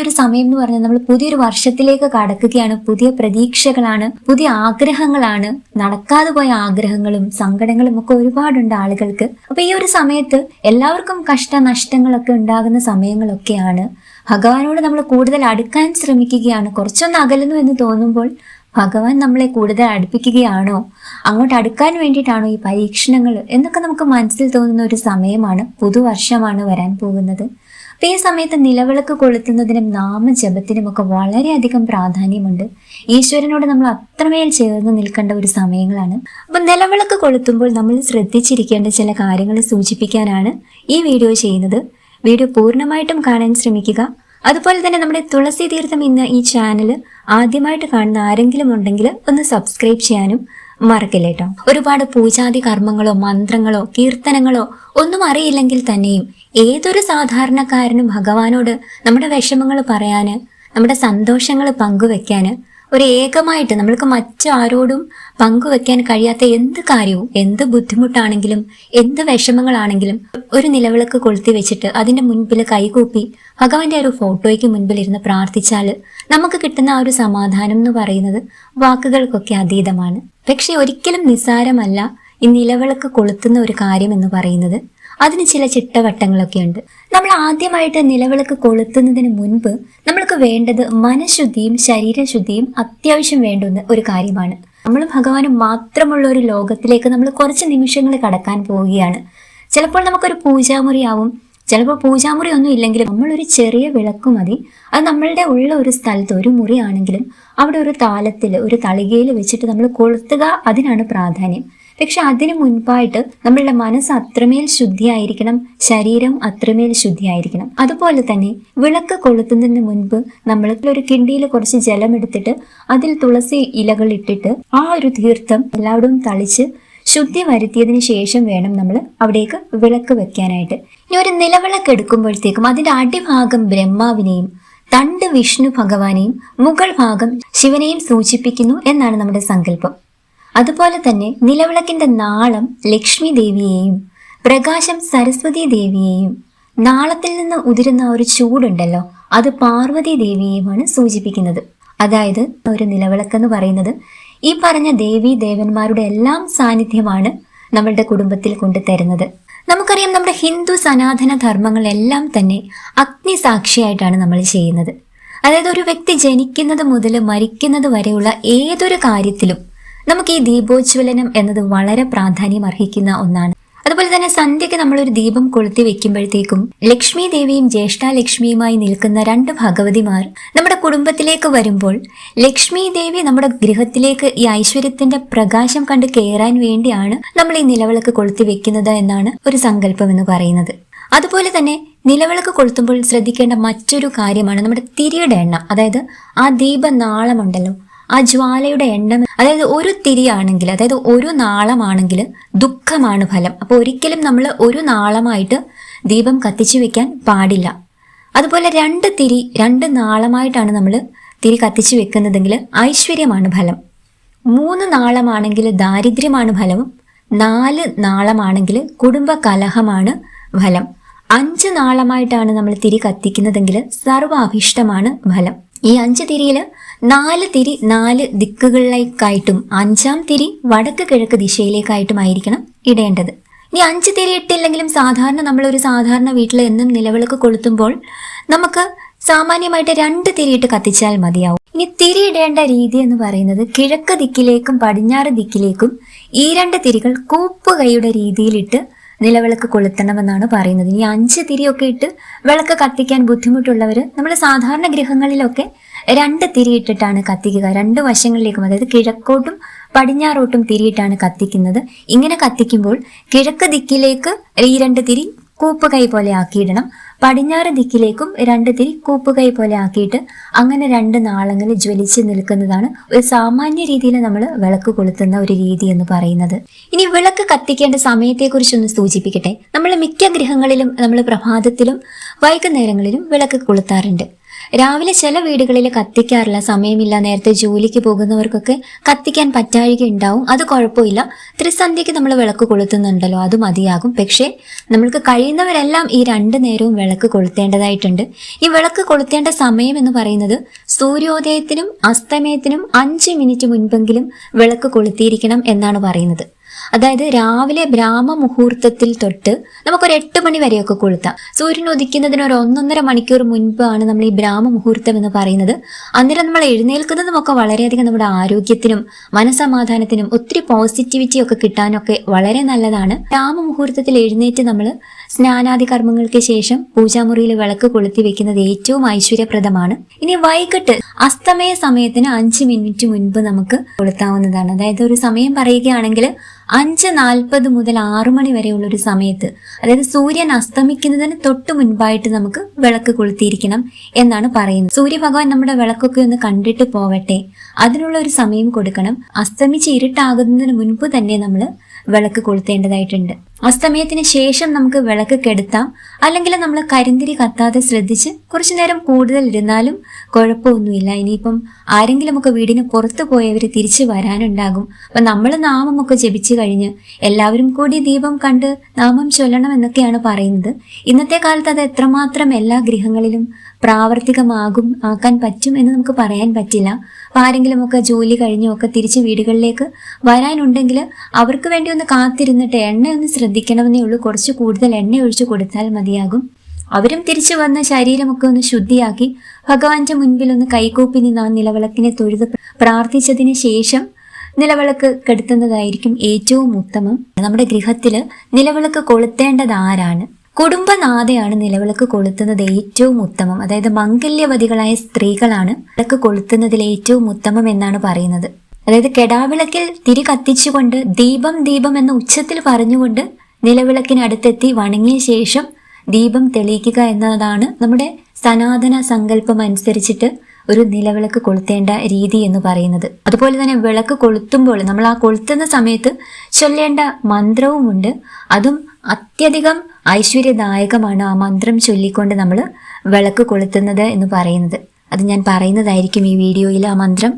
ഒരു സമയം എന്ന് പറഞ്ഞാൽ നമ്മൾ പുതിയൊരു വർഷത്തിലേക്ക് കടക്കുകയാണ്. പുതിയ പ്രതീക്ഷകളാണ് പുതിയ ആഗ്രഹങ്ങളാണ്. നടക്കാതെ പോയ ആഗ്രഹങ്ങളും സങ്കടങ്ങളും ഒക്കെ ഒരുപാടുണ്ട് ആളുകൾക്ക്. അപ്പൊ ഈ ഒരു സമയത്ത് എല്ലാവർക്കും കഷ്ടനഷ്ടങ്ങളൊക്കെ ഉണ്ടാകുന്ന സമയങ്ങളൊക്കെയാണ്. ഭഗവാനോട് നമ്മൾ കൂടുതൽ അടുക്കാൻ ശ്രമിക്കുകയാണ്. കുറച്ചൊന്ന് അകലുന്നു എന്ന് തോന്നുമ്പോൾ ഭഗവാൻ നമ്മളെ കൂടുതൽ അടുപ്പിക്കുകയാണോ? അങ്ങോട്ട് അടുക്കാൻ വേണ്ടിയിട്ടാണോ ഈ പരീക്ഷണങ്ങൾ? എന്നൊക്കെ നമുക്ക് മനസ്സിൽ തോന്നുന്ന ഒരു സമയമാണ് പുതുവർഷമാണ് വരാൻ പോകുന്നത്. അപ്പൊ ഈ സമയത്ത് നിലവിളക്ക് കൊളുത്തുന്നതിനും നാമജപത്തിനും ഒക്കെ വളരെയധികം പ്രാധാന്യമുണ്ട്. ഈശ്വരനോട് നമ്മൾ അത്രമേൽ ചേർന്ന് നിൽക്കേണ്ട ഒരു സമയങ്ങളാണ്. അപ്പൊ നിലവിളക്ക് കൊളുത്തുമ്പോൾ നമ്മൾ ശ്രദ്ധിച്ചിരിക്കേണ്ട ചില കാര്യങ്ങൾ സൂചിപ്പിക്കാനാണ് ഈ വീഡിയോ ചെയ്യുന്നത്. വീഡിയോ പൂർണമായിട്ടും കാണാൻ ശ്രമിക്കുക. അതുപോലെ തന്നെ നമ്മുടെ തുളസി തീർത്ഥം ഇന്ന് ഈ ചാനൽ ആദ്യമായിട്ട് കാണുന്ന ആരെങ്കിലും ഉണ്ടെങ്കിൽ ഒന്ന് സബ്സ്ക്രൈബ് ചെയ്യാനും മറക്കില്ല കേട്ടോ ഒരുപാട് പൂജാതി കർമ്മങ്ങളോ മന്ത്രങ്ങളോ കീർത്തനങ്ങളോ ഒന്നും അറിയില്ലെങ്കിൽ തന്നെയും ഏതൊരു സാധാരണക്കാരനും ഭഗവാനോട് നമ്മുടെ വിഷമങ്ങൾ പറയാന് നമ്മുടെ സന്തോഷങ്ങൾ പങ്കുവെക്കാന് ഒരു ഏകമായിട്ട് നമ്മൾക്ക് മറ്റാരോടും പങ്കുവെക്കാൻ കഴിയാത്ത എന്ത് കാര്യവും എന്ത് ബുദ്ധിമുട്ടാണെങ്കിലും എന്ത് വിഷമങ്ങളാണെങ്കിലും ഒരു നിലവിളക്ക് കൊളുത്തി വെച്ചിട്ട് അതിന്റെ മുൻപിൽ കൈകൂപ്പി ഭഗവാന്റെ ഒരു ഫോട്ടോയ്ക്ക് മുൻപിൽ ഇരുന്ന് പ്രാർത്ഥിച്ചാൽ നമുക്ക് കിട്ടുന്ന ആ ഒരു സമാധാനം എന്ന് പറയുന്നത് വാക്കുകൾക്കൊക്കെ അതീതമാണ്. പക്ഷെ ഒരിക്കലും നിസ്സാരമല്ല ഈ നിലവിളക്ക് കൊളുത്തുന്ന ഒരു കാര്യം എന്ന് പറയുന്നത്. അതിന് ചില ചിട്ടവട്ടങ്ങളൊക്കെ ഉണ്ട്. നമ്മൾ ആദ്യമായിട്ട് നിലവിളക്ക് കൊളുത്തുന്നതിന് മുൻപ് നമ്മൾക്ക് വേണ്ടത് മനഃശുദ്ധിയും ശരീരശുദ്ധിയും അത്യാവശ്യം വേണ്ടുന്ന ഒരു കാര്യമാണ്. നമ്മൾ ഭഗവാന് മാത്രമുള്ള ഒരു ലോകത്തിലേക്ക് നമ്മൾ കുറച്ച് നിമിഷങ്ങൾ കടക്കാൻ പോവുകയാണ്. ചിലപ്പോൾ നമുക്കൊരു പൂജാമുറിയാവും. ചിലപ്പോൾ പൂജാമുറി ഒന്നും ഇല്ലെങ്കിലും നമ്മളൊരു ചെറിയ വിളക്ക് മതി. അത് നമ്മളുടെ ഉള്ള ഒരു സ്ഥലത്ത് ഒരു മുറി ആണെങ്കിലും അവിടെ ഒരു താലത്തിൽ ഒരു തളികയിൽ വെച്ചിട്ട് നമ്മൾ കൊളുത്തുക അതിനാണ് പ്രാധാന്യം. പക്ഷെ അതിനു മുൻപായിട്ട് നമ്മളുടെ മനസ്സ് അത്രമേൽ ശുദ്ധിയായിരിക്കണം ശരീരം അത്രമേൽ ശുദ്ധിയായിരിക്കണം. അതുപോലെ തന്നെ വിളക്ക് കൊളുത്തുന്നതിന് മുൻപ് നമ്മൾ ഒരു കിണ്ടിയിൽ കുറച്ച് ജലം എടുത്തിട്ട് അതിൽ തുളസി ഇലകൾ ഇട്ടിട്ട് ആ ഒരു തീർത്ഥം എല്ലാവരും തളിച്ച് ശുദ്ധി വരുത്തിയതിന് ശേഷം വേണം നമ്മൾ അവിടേക്ക് വിളക്ക് വെക്കാനായിട്ട്. ഇനി ഒരു നിലവിളക്ക് എടുക്കുമ്പോഴത്തേക്കും അതിന്റെ അടിഭാഗം ബ്രഹ്മാവിനെയും തണ്ട് വിഷ്ണു ഭഗവാനെയും മുകൾ ഭാഗം ശിവനെയും സൂചിപ്പിക്കുന്നു എന്നാണ് നമ്മുടെ സങ്കല്പം. അതുപോലെ തന്നെ നിലവിളക്കിന്റെ നാളം ലക്ഷ്മി ദേവിയെയും പ്രകാശം സരസ്വതി ദേവിയെയും നാളത്തിൽ നിന്ന് ഉതിരുന്ന ഒരു ചൂടുണ്ടല്ലോ അത് പാർവതി ദേവിയെയുമാണ് സൂചിപ്പിക്കുന്നത്. അതായത് ഒരു നിലവിളക്കെന്ന് പറയുന്നത് ഈ പറഞ്ഞ ദേവി ദേവന്മാരുടെ എല്ലാം സാന്നിധ്യമാണ് നമ്മളുടെ കുടുംബത്തിൽ കൊണ്ടു തരുന്നത്. നമുക്കറിയാം നമ്മുടെ ഹിന്ദു സനാതന ധർമ്മങ്ങളെല്ലാം തന്നെ അഗ്നി സാക്ഷിയായിട്ടാണ് നമ്മൾ ചെയ്യുന്നത്. അതായത് ഒരു വ്യക്തി ജനിക്കുന്നത് മുതൽ മരിക്കുന്നത് വരെയുള്ള ഏതൊരു കാര്യത്തിലും നമുക്ക് ഈ ദീപോജ്വലനം എന്നത് വളരെ പ്രാധാന്യം അർഹിക്കുന്ന ഒന്നാണ്. അതുപോലെ തന്നെ സന്ധ്യയ്ക്ക് നമ്മളൊരു ദീപം കൊളുത്തി വെക്കുമ്പോഴത്തേക്കും ലക്ഷ്മി ദേവിയും ജ്യേഷ്ഠാലക്ഷ്മിയുമായി നിൽക്കുന്ന രണ്ട് ഭഗവതിമാർ നമ്മുടെ കുടുംബത്തിലേക്ക് വരുമ്പോൾ ലക്ഷ്മി ദേവി നമ്മുടെ ഗൃഹത്തിലേക്ക് ഈ ഐശ്വര്യത്തിന്റെ പ്രകാശം കണ്ട് കയറാൻ വേണ്ടിയാണ് നമ്മൾ ഈ നിലവിളക്ക് കൊളുത്തി വെക്കുന്നത് എന്നാണ് ഒരു സങ്കല്പം എന്ന് പറയുന്നത്. അതുപോലെ തന്നെ നിലവിളക്ക് കൊളുത്തുമ്പോൾ ശ്രദ്ധിക്കേണ്ട മറ്റൊരു കാര്യമാണ് നമ്മുടെ തിരിയുടെ എണ്ണം. അതായത് ആ ദീപനാളമുണ്ടല്ലോ ആ ജ്വാലയുടെ എണ്ണം അതായത് ഒരു തിരിയാണെങ്കിൽ അതായത് ഒരു നാളമാണെങ്കിൽ ദുഃഖമാണ് ഫലം. അപ്പോൾ ഒരിക്കലും നമ്മൾ ഒരു നാളമായിട്ട് ദീപം കത്തിച്ചു വെക്കാൻ പാടില്ല. അതുപോലെ രണ്ട് തിരി രണ്ട് നാളമായിട്ടാണ് നമ്മൾ തിരി കത്തിച്ചു വെക്കുന്നതെങ്കിൽ ഐശ്വര്യമാണ് ഫലം. മൂന്ന് നാളമാണെങ്കിൽ ദാരിദ്ര്യമാണ് ഫലവും നാല് നാളമാണെങ്കിൽ കുടുംബ കലഹമാണ് ഫലം. അഞ്ച് നാളമായിട്ടാണ് നമ്മൾ തിരി കത്തിക്കുന്നതെങ്കിൽ സർവാഭിഷ്ടമാണ് ഫലം. ഈ അഞ്ച് തിരിയിൽ നാല് തിരി നാല് ദിക്കുകളിലേക്കായിട്ടും അഞ്ചാം തിരി വടക്ക് കിഴക്ക് ദിശയിലേക്കായിട്ടുമായിരിക്കണം ഇടേണ്ടത്. ഇനി അഞ്ച് തിരി ഇട്ടില്ലെങ്കിലും സാധാരണ നമ്മളൊരു സാധാരണ വീട്ടിൽ എന്നും നിലവിളക്ക് കൊളുത്തുമ്പോൾ നമുക്ക് സാമാന്യമായിട്ട് രണ്ട് തിരിയിട്ട് കത്തിച്ചാൽ മതിയാവും. ഇനി തിരിയിടേണ്ട രീതി എന്ന് പറയുന്നത് കിഴക്ക് ദിക്കിലേക്കും പടിഞ്ഞാറ് ദിക്കിലേക്കും ഈ രണ്ട് തിരികൾ കൂപ്പുകൈയുടെ രീതിയിലിട്ട് നിലവിളക്ക് കൊളുത്തണമെന്നാണ് പറയുന്നത്. ഈ അഞ്ച് തിരിയൊക്കെ ഇട്ട് വിളക്ക് കത്തിക്കാൻ ബുദ്ധിമുട്ടുള്ളവർ നമ്മൾ സാധാരണ ഗൃഹങ്ങളിലൊക്കെ രണ്ട് തിരിയിട്ടിട്ടാണ് കത്തിക്കുക. രണ്ട് വശങ്ങളിലേക്കും അതായത് കിഴക്കോട്ടും പടിഞ്ഞാറോട്ടും തിരിയിട്ടാണ് കത്തിക്കുന്നത്. ഇങ്ങനെ കത്തിക്കുമ്പോൾ കിഴക്ക് ദിക്കിലേക്ക് ഈ രണ്ട് തിരി കൂപ്പുകൈ പോലെ ആക്കിയിടണം. പടിഞ്ഞാറ് ദിക്കിലേക്കും രണ്ട് തിരി കൂപ്പുകൈ പോലെ ആക്കിയിട്ട് അങ്ങനെ രണ്ട് നാളങ്ങൾ ജ്വലിച്ച് നിൽക്കുന്നതാണ് ഒരു സാമാന്യ രീതിയിൽ നമ്മൾ വിളക്ക് കൊളുത്തുന്ന ഒരു രീതി എന്ന് പറയുന്നത്. ഇനി വിളക്ക് കത്തിക്കേണ്ട സമയത്തെക്കുറിച്ചൊന്ന് സൂചിപ്പിക്കട്ടെ. നമ്മൾ മിക്ക ഗൃഹങ്ങളിലും നമ്മൾ പ്രഭാതത്തിലും വൈകുന്നേരങ്ങളിലും വിളക്ക് കൊളുത്താറുണ്ട്. രാവിലെ ചില വീടുകളിൽ കത്തിക്കാറില്ല സമയമില്ല നേരത്തെ ജോലിക്ക് പോകുന്നവർക്കൊക്കെ കത്തിക്കാൻ പറ്റാഴിക ഉണ്ടാവും. അത് കുഴപ്പമില്ല. ത്രിസന്ധ്യക്ക് നമ്മൾ വിളക്ക് കൊളുത്തുന്നുണ്ടല്ലോ അത് മതിയാകും. പക്ഷേ നമ്മൾക്ക് കഴിയുന്നവരെല്ലാം ഈ രണ്ട് നേരവും വിളക്ക് കൊളുത്തേണ്ടതായിട്ടുണ്ട്. ഈ വിളക്ക് കൊളുത്തേണ്ട സമയം എന്ന് പറയുന്നത് സൂര്യോദയത്തിനും അസ്തമയത്തിനും അഞ്ച് മിനിറ്റ് മുൻപെങ്കിലും വിളക്ക് കൊളുത്തിയിരിക്കണം എന്നാണ് പറയുന്നത്. അതായത് രാവിലെ ബ്രാഹ്മ മുഹൂർത്തത്തിൽ തൊട്ട് നമുക്കൊരു എട്ട് മണി വരെയൊക്കെ കൊളുത്താം. സൂര്യൻ ഉദിക്കുന്നതിന് ഒരു ഒന്നൊന്നര മണിക്കൂർ മുൻപാണ് നമ്മൾ ഈ ബ്രാഹ്മ മുഹൂർത്തം എന്ന് പറയുന്നത്. അന്നേരം നമ്മൾ എഴുന്നേൽക്കുന്നതുമൊക്കെ വളരെയധികം നമ്മുടെ ആരോഗ്യത്തിനും മനസമാധാനത്തിനും ഒത്തിരി പോസിറ്റിവിറ്റി ഒക്കെ കിട്ടാനൊക്കെ വളരെ നല്ലതാണ്. ബ്രാഹ്മ മുഹൂർത്തത്തിൽ എഴുന്നേറ്റ് നമ്മൾ സ്നാനാദി കർമ്മങ്ങൾക്ക് ശേഷം പൂജാമുറിയിൽ വിളക്ക് കൊളുത്തി വെക്കുന്നത് ഏറ്റവും ഐശ്വര്യപ്രദമാണ്. ഇനി വൈകിട്ട് അസ്തമയ സമയത്തിന് അഞ്ച് മിനിറ്റ് മുൻപ് നമുക്ക് കൊളുത്താവുന്നതാണ്. അതായത് ഒരു സമയം പറയുകയാണെങ്കിൽ അഞ്ച് നാൽപ്പത് മുതൽ ആറു മണി വരെയുള്ള ഒരു സമയത്ത് അതായത് സൂര്യൻ അസ്തമിക്കുന്നതിന് തൊട്ട് മുൻപായിട്ട് നമുക്ക് വിളക്ക് കൊളുത്തിയിരിക്കണം എന്നാണ് പറയുന്നത്. സൂര്യഭഗവാൻ നമ്മുടെ വിളക്കൊക്കെ ഒന്ന് കണ്ടിട്ട് പോവട്ടെ. അതിനുള്ള ഒരു സമയം കൊടുക്കണം. അസ്തമിച്ച് ഇരുട്ടാകുന്നതിന് മുൻപ് തന്നെ നമ്മൾ വിളക്ക് കൊളുത്തേണ്ടതായിട്ടുണ്ട്. ആ അസ്തമയത്തിന് ശേഷം നമുക്ക് വിളക്ക് കെടുത്താം. അല്ലെങ്കിൽ നമ്മൾ കരിന്തിരി കത്താതെ ശ്രദ്ധിച്ച് കുറച്ചു നേരം കൂടുതൽ ഇരുന്നാലും കുഴപ്പമൊന്നുമില്ല. ഇനിയിപ്പം ആരെങ്കിലുമൊക്കെ വീടിന് പുറത്തു പോയവർ തിരിച്ചു വരാനുണ്ടാകും. അപ്പം നമ്മൾ നാമമൊക്കെ ജപിച്ചു കഴിഞ്ഞ് എല്ലാവരും കൂടി ദീപം കണ്ട് നാമം ചൊല്ലണം എന്നൊക്കെയാണ് പറയുന്നത്. ഇന്നത്തെ കാലത്ത് അത് എത്രമാത്രം എല്ലാ ഗൃഹങ്ങളിലും പ്രാവർത്തികമാകും ആക്കാൻ പറ്റും എന്ന് നമുക്ക് പറയാൻ പറ്റില്ല. ആരെങ്കിലും ആരെങ്കിലുമൊക്കെ ജോലി കഴിഞ്ഞോ ഒക്കെ തിരിച്ച് വീടുകളിലേക്ക് വരാനുണ്ടെങ്കിൽ അവർക്ക് വേണ്ടി ഒന്ന് കാത്തിരുന്നിട്ട് എണ്ണ ഒന്ന് ശ്രദ്ധിക്കണമെന്നേ ഉള്ളൂ. കുറച്ച് കൂടുതൽ എണ്ണ ഒഴിച്ചു കൊടുത്താൽ മതിയാകും. അവരും തിരിച്ചു വന്ന് ശരീരമൊക്കെ ഒന്ന് ശുദ്ധിയാക്കി ഭഗവാന്റെ മുൻപിൽ ഒന്ന് കൈകൂപ്പി നിന്ന് ആ നിലവിളക്കിനെ തൊഴുത് പ്രാർത്ഥിച്ചതിന് ശേഷം നിലവിളക്ക് കെടുത്തുന്നതായിരിക്കും ഏറ്റവും ഉത്തമം. നമ്മുടെ ഗൃഹത്തിൽ നിലവിളക്ക് കൊളുത്തേണ്ടത് ആരാണ്? കുടുംബനാഥയാണ് നിലവിളക്ക് കൊളുത്തുന്നത് ഏറ്റവും ഉത്തമം. അതായത് മംഗല്യവതികളായ സ്ത്രീകളാണ് വിളക്ക് കൊളുത്തുന്നതിൽ ഏറ്റവും ഉത്തമം എന്നാണ് പറയുന്നത്. അതായത് കെടാവിളക്കിൽ തിരി കത്തിച്ചുകൊണ്ട് ദീപം ദീപം എന്ന ഉച്ചത്തിൽ പറഞ്ഞുകൊണ്ട് നിലവിളക്കിനടുത്തെത്തി വണങ്ങിയ ശേഷം ദീപം തെളിയിക്കുക എന്നതാണ് നമ്മുടെ സനാതന സങ്കല്പം അനുസരിച്ചിട്ട് ഒരു നിലവിളക്ക് കൊളുത്തേണ്ട രീതി എന്ന് പറയുന്നത്. അതുപോലെ തന്നെ വിളക്ക് കൊളുത്തുമ്പോൾ നമ്മൾ ആ കൊളുത്തുന്ന സമയത്ത് ചൊല്ലേണ്ട മന്ത്രവുമുണ്ട്. അതും അത്യധികം ഐശ്വര്യദായകമാണ് ആ മന്ത്രം ചൊല്ലിക്കൊണ്ട് നമ്മൾ വിളക്ക് കൊളുത്തുന്നത് എന്ന് പറയുന്നത്. അത് ഞാൻ പറയുന്നതായിരിക്കും ഈ വീഡിയോയിൽ ആ മന്ത്രം.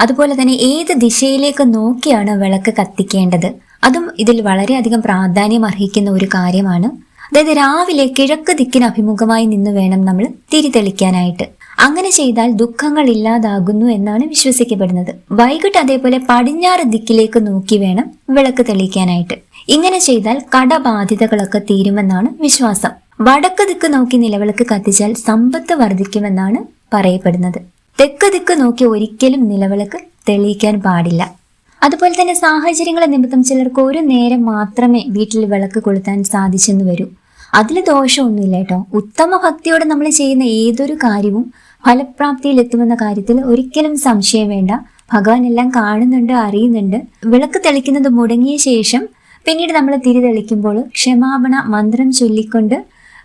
അതുപോലെ തന്നെ ഏത് ദിശയിലേക്ക് നോക്കിയാണ് വിളക്ക് കത്തിക്കേണ്ടത്? അതും ഇതിൽ വളരെയധികം പ്രാധാന്യം അർഹിക്കുന്ന ഒരു കാര്യമാണ്. അതായത് രാവിലെ കിഴക്ക് ദിക്കിന് അഭിമുഖമായി നിന്ന് വേണം നമ്മൾ തിരി തെളിക്കാനായിട്ട് അങ്ങനെ ചെയ്താൽ ദുഃഖങ്ങൾ ഇല്ലാതാകുന്നു എന്നാണ് വിശ്വസിക്കപ്പെടുന്നത്. വൈകിട്ട് അതേപോലെ പടിഞ്ഞാറ് ദിക്കിലേക്ക് നോക്കി വേണം വിളക്ക് തെളിയിക്കാനായിട്ട് ഇങ്ങനെ ചെയ്താൽ കടബാധ്യതകളൊക്കെ തീരുമെന്നാണ് വിശ്വാസം. വടക്ക് ദിക്ക് നോക്കി നിലവിളക്ക് കത്തിച്ചാൽ സമ്പത്ത് വർദ്ധിക്കുമെന്നാണ് പറയപ്പെടുന്നത്. തെക്ക് ദിക്ക് നോക്കി ഒരിക്കലും നിലവിളക്ക് തെളിയിക്കാൻ പാടില്ല. അതുപോലെ തന്നെ സാഹചര്യങ്ങളെ നിമിത്തം ചിലർക്ക് ഒരു നേരം മാത്രമേ വീട്ടിൽ വിളക്ക് കൊളുത്താൻ സാധിച്ചെന്ന് വരൂ. അതിൽ ദോഷമൊന്നുമില്ല കേട്ടോ. ഉത്തമ ഭക്തിയോടെ നമ്മൾ ചെയ്യുന്ന ഏതൊരു കാര്യവും ഫലപ്രാപ്തിയിൽ എത്തുമെന്ന കാര്യത്തിൽ ഒരിക്കലും സംശയം വേണ്ട. ഭഗവാൻ എല്ലാം കാണുന്നുണ്ട് അറിയുന്നുണ്ട്. വിളക്ക് തെളിക്കുന്നത് മുടങ്ങിയ ശേഷം പിന്നീട് നമ്മൾ തിരി തെളിക്കുമ്പോൾ ക്ഷമാപണ മന്ത്രം ചൊല്ലിക്കൊണ്ട്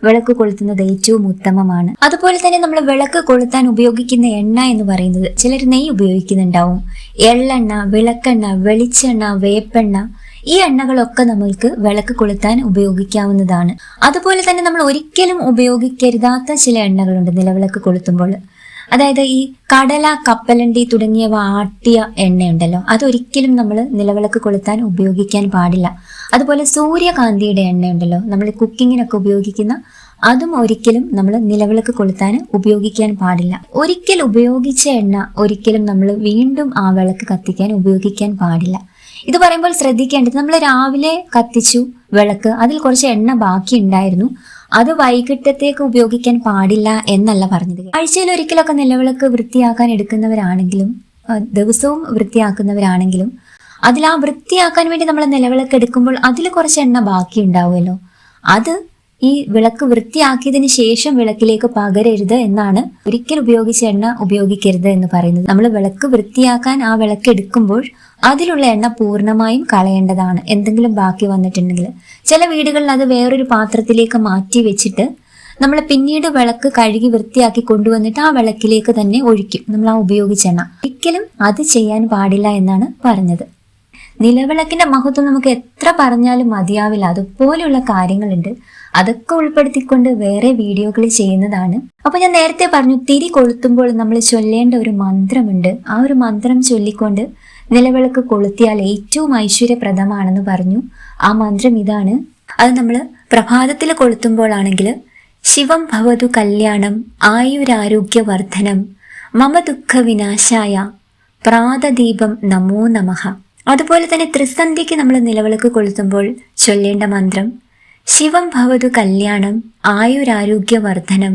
വിളക്ക് കൊളുത്തുന്നത് ഏറ്റവും ഉത്തമമാണ്. അതുപോലെ തന്നെ നമ്മൾ വിളക്ക് കൊളുത്താൻ ഉപയോഗിക്കുന്ന എണ്ണ എന്ന് പറയുന്നത് ചിലർ നെയ്യ് ഉപയോഗിക്കുന്നുണ്ടാവും. എള്ളെണ്ണ വിളക്കെണ്ണ വെളിച്ചെണ്ണ വേപ്പെണ്ണ ഈ എണ്ണകളൊക്കെ നമ്മൾക്ക് വിളക്ക് കൊളുത്താൻ ഉപയോഗിക്കാവുന്നതാണ്. അതുപോലെ തന്നെ നമ്മൾ ഒരിക്കലും ഉപയോഗിക്കരുതാത്ത ചില എണ്ണകളുണ്ട് നിലവിളക്ക് കൊളുത്തുമ്പോൾ. അതായത് ഈ കടല കപ്പലണ്ടി തുടങ്ങിയവ ആട്ടിയ എണ്ണയുണ്ടല്ലോ. അതൊരിക്കലും നമ്മൾ നിലവിളക്ക് കൊളുത്താൻ ഉപയോഗിക്കാൻ പാടില്ല. അതുപോലെ സൂര്യകാന്തിയുടെ എണ്ണയുണ്ടല്ലോ. നമ്മൾ കുക്കിങ്ങിനൊക്കെ ഉപയോഗിക്കുന്ന അതും ഒരിക്കലും നമ്മൾ നിലവിളക്ക് കൊളുത്താൻ ഉപയോഗിക്കാൻ പാടില്ല. ഒരിക്കൽ ഉപയോഗിച്ച എണ്ണ ഒരിക്കലും നമ്മൾ വീണ്ടും ആ വിളക്ക് കത്തിക്കാൻ ഉപയോഗിക്കാൻ പാടില്ല. ഇത് പറയുമ്പോൾ ശ്രദ്ധിക്കേണ്ടത് നമ്മൾ രാവിലെ കത്തിച്ചു വിളക്ക് അതിൽ കുറച്ച് എണ്ണ ബാക്കി ഉണ്ടായിരുന്നു അത് വൈകിട്ടത്തേക്ക് ഉപയോഗിക്കാൻ പാടില്ല എന്നല്ല പറഞ്ഞത്. ആഴ്ചയിൽ ഒരിക്കലൊക്കെ നിലവിളക്ക് വൃത്തിയാക്കാൻ എടുക്കുന്നവരാണെങ്കിലും ദിവസവും വൃത്തിയാക്കുന്നവരാണെങ്കിലും അതിൽ ആ വൃത്തിയാക്കാൻ വേണ്ടി നമ്മൾ നിലവിളക്ക് എടുക്കുമ്പോൾ അതിൽ കുറച്ച് എണ്ണ ബാക്കി ഉണ്ടാവുമല്ലോ അത് ഈ വിളക്ക് വൃത്തിയാക്കിയതിന് ശേഷം വിളക്കിലേക്ക് പകരരുത് എന്നാണ് ഒരിക്കൽ ഉപയോഗിച്ച എണ്ണ ഉപയോഗിക്കരുത് എന്ന് പറയുന്നത്. നമ്മൾ വിളക്ക് വൃത്തിയാക്കാൻ ആ വിളക്ക് എടുക്കുമ്പോൾ അതിലുള്ള എണ്ണ പൂർണമായും കളയേണ്ടതാണ്. എന്തെങ്കിലും ബാക്കി വന്നിട്ടുണ്ടെങ്കിൽ. ചില വീടുകളിൽ അത് വേറൊരു പാത്രത്തിലേക്ക് മാറ്റി വെച്ചിട്ട് നമ്മൾ പിന്നീട് വിളക്ക് കഴുകി വൃത്തിയാക്കി കൊണ്ടുവന്നിട്ട് ആ വിളക്കിലേക്ക് തന്നെ ഒഴിക്കും. നമ്മൾ ആ ഉപയോഗിച്ച എണ്ണ. ഒരിക്കലും അത് ചെയ്യാൻ പാടില്ല എന്നാണ് പറഞ്ഞത്. നിലവിളക്കിന്റെ മഹത്വം നമുക്ക് എത്ര പറഞ്ഞാലും മതിയാവില്ല. അതുപോലെയുള്ള കാര്യങ്ങളുണ്ട്. അതൊക്കെ ഉൾപ്പെടുത്തിക്കൊണ്ട് വേറെ വീഡിയോകൾ ചെയ്യുന്നതാണ്. അപ്പൊ ഞാൻ നേരത്തെ പറഞ്ഞു തിരി കൊളുത്തുമ്പോൾ നമ്മൾ ചൊല്ലേണ്ട ഒരു മന്ത്രമുണ്ട്. ആ ഒരു മന്ത്രം ചൊല്ലിക്കൊണ്ട് നിലവിളക്ക് കൊളുത്തിയാൽ ഏറ്റവും ഐശ്വര്യപ്രദമാണെന്ന് പറഞ്ഞു. ആ മന്ത്രം ഇതാണ്. അത് നമ്മൾ പ്രഭാതത്തിൽ കൊളുത്തുമ്പോഴാണെങ്കിൽ ശിവം ഭവതു കല്യാണം ആയുരാരോഗ്യവർദ്ധനം മമ ദുഃഖ വിനാശായ പ്രാതദീപം നമോ നമഃ അതുപോലെ തന്നെ ത്രിസന്ധ്യയ്ക്ക് നമ്മൾ നിലവിളക്ക് കൊളുത്തുമ്പോൾ ചൊല്ലേണ്ട മന്ത്രം ശിവം ഭവതു കല്യാണം ആയുരാരോഗ്യവർദ്ധനം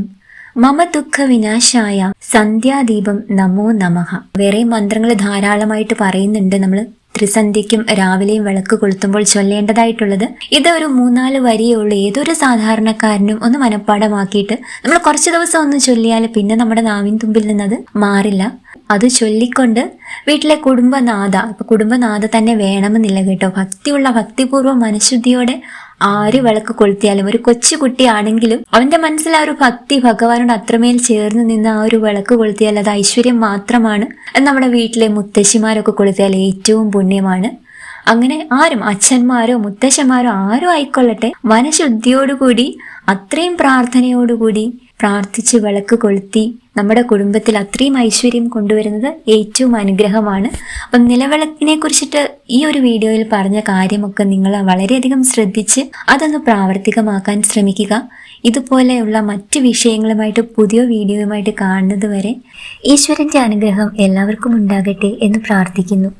മമ ദുഃഖ വിനാശായ സന്ധ്യാദീപം നമോ നമഃ വേറെ മന്ത്രങ്ങൾ ധാരാളമായിട്ട് പറയുന്നുണ്ട് നമ്മൾ ത്രിസന്ധ്യയ്ക്കും രാവിലെയും വിളക്ക് കൊളുത്തുമ്പോൾ ചൊല്ലേണ്ടതായിട്ടുള്ളത് ഇത് ഒരു മൂന്നാൽ വരിയേ ഉള്ളൂ ഏതൊരു സാധാരണക്കാരനും ഒന്ന് മനഃപ്പാടമാക്കിയിട്ട് നമ്മൾ കുറച്ച് ദിവസം ഒന്ന് ചൊല്ലിയാൽ പിന്നെ നമ്മുടെ നാവിൻ തുമ്പിൽ നിന്നത് മാറില്ല. അത് ചൊല്ലിക്കൊണ്ട് വീട്ടിലെ കുടുംബനാഥ ഇപ്പൊ കുടുംബനാഥ തന്നെ വേണമെന്നില്ല കേട്ടോ. ഭക്തിയുള്ള ഭക്തിപൂർവ മനഃശുദ്ധിയോടെ ആര് വിളക്ക് കൊളുത്തിയാലും ഒരു കൊച്ചു കുട്ടിയാണെങ്കിലും അവന്റെ മനസ്സിൽ ആ ഒരു ഭക്തി ഭഗവാനോട് അത്രമേൽ ചേർന്ന് നിന്ന് ആ ഒരു വിളക്ക് കൊളുത്തിയാൽ അത് ഐശ്വര്യം മാത്രമാണ്. നമ്മുടെ വീട്ടിലെ മുത്തശ്ശിമാരൊക്കെ കൊളുത്തിയാൽ ഏറ്റവും പുണ്യമാണ്. അങ്ങനെ ആരും അച്ഛന്മാരോ മുത്തശ്ശന്മാരോ ആരോ ആയിക്കൊള്ളട്ടെ. മനഃശുദ്ധിയോടുകൂടി അത്രയും പ്രാർത്ഥനയോടുകൂടി പ്രാർത്ഥിച്ച് വിളക്ക് കൊളുത്തി നമ്മുടെ കുടുംബത്തിൽ അത്രയും ഐശ്വര്യം കൊണ്ടുവരുന്നത് ഏറ്റവും അനുഗ്രഹമാണ്. അപ്പം നിലവിളക്കിനെ കുറിച്ചിട്ട് ഈ ഒരു വീഡിയോയിൽ പറഞ്ഞ കാര്യമൊക്കെ നിങ്ങൾ വളരെയധികം ശ്രദ്ധിച്ച് അതൊന്ന് പ്രാവർത്തികമാക്കാൻ ശ്രമിക്കുക. ഇതുപോലെയുള്ള മറ്റ് വിഷയങ്ങളുമായിട്ട് പുതിയ വീഡിയോയുമായിട്ട് കാണുന്നത് വരെ ഈശ്വരന്റെ അനുഗ്രഹം എല്ലാവർക്കും ഉണ്ടാകട്ടെ എന്ന് പ്രാർത്ഥിക്കുന്നു.